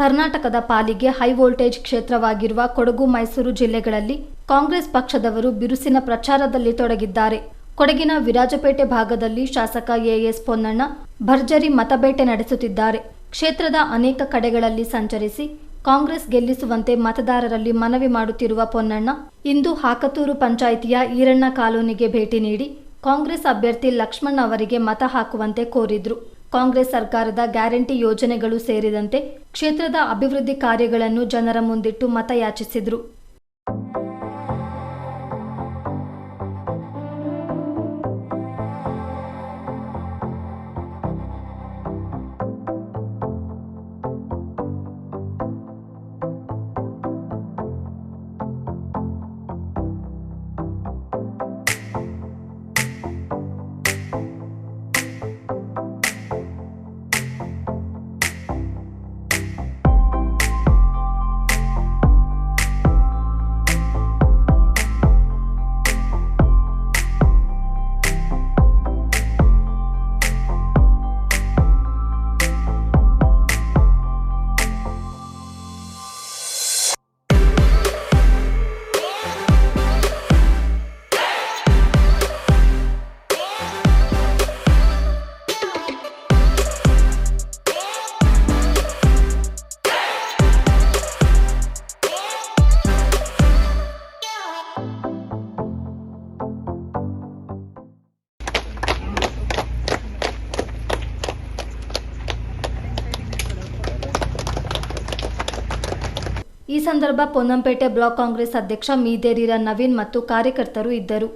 ಕರ್ನಾಟಕದ ಪಾಲಿಗೆ high voltage ಕ್ಷೇತ್ರವಾಗಿರುವ ಕೊಡಗು ಮೈಸೂರು ಜಿಲ್ಲೆಗಳಲ್ಲಿ ಕಾಂಗ್ರೆಸ್ ಪಕ್ಷದವರು ಬಿರುಸಿನ ಪ್ರಚಾರದಲ್ಲಿ ತೊಡಗಿದ್ದಾರೆ. ಕೊಡಗಿನ ವಿರಾಜಪೇಟೆ ಭಾಗದಲ್ಲಿ ಶಾಸಕ ಎಎಸ್ ಪೊನ್ನಣ್ಣ ಭರ್ಜರಿ ಮತಬೇಟೆ ನಡೆಸುತ್ತಿದ್ದಾರೆ. ಕ್ಷೇತ್ರದ ಅನೇಕ ಕಡೆಗಳಲ್ಲಿ ಸಂಚರಿಸಿ ಕಾಂಗ್ರೆಸ್ ಗೆಲ್ಲಿಸುವಂತೆ ಮತದಾರರಲ್ಲಿ ಮನವಿ ಮಾಡುತ್ತಿರುವ ಪೊನ್ನಣ್ಣ, ಇಂದು ಹಾಕತೂರು ಪಂಚಾಯಿತಿಯ ಈರಣ್ಣ ಕಾಲೋನಿಗೆ ಭೇಟಿ ನೀಡಿ ಕಾಂಗ್ರೆಸ್ ಅಭ್ಯರ್ಥಿ ಲಕ್ಷ್ಮಣ್ ಅವರಿಗೆ ಮತ ಹಾಕುವಂತೆ ಕೋರಿದ್ರು. ಕಾಂಗ್ರೆಸ್ ಸರ್ಕಾರದ ಗ್ಯಾರಂಟಿ ಯೋಜನೆಗಳು ಸೇರಿದಂತೆ ಕ್ಷೇತ್ರದ ಅಭಿವೃದ್ಧಿ ಕಾರ್ಯಗಳನ್ನು ಜನರ ಮುಂದಿಟ್ಟು ಮತ ಈ ಸಂದರ್ಭ ಪೊನ್ನಂಪೇಟೆ ಬ್ಲಾಕ್ ಕಾಂಗ್ರೆಸ್ ಅಧ್ಯಕ್ಷ ಮೀದೇರಿರ ನವೀನ್ ಮತ್ತು ಕಾರ್ಯಕರ್ತರು ಇದ್ದರು.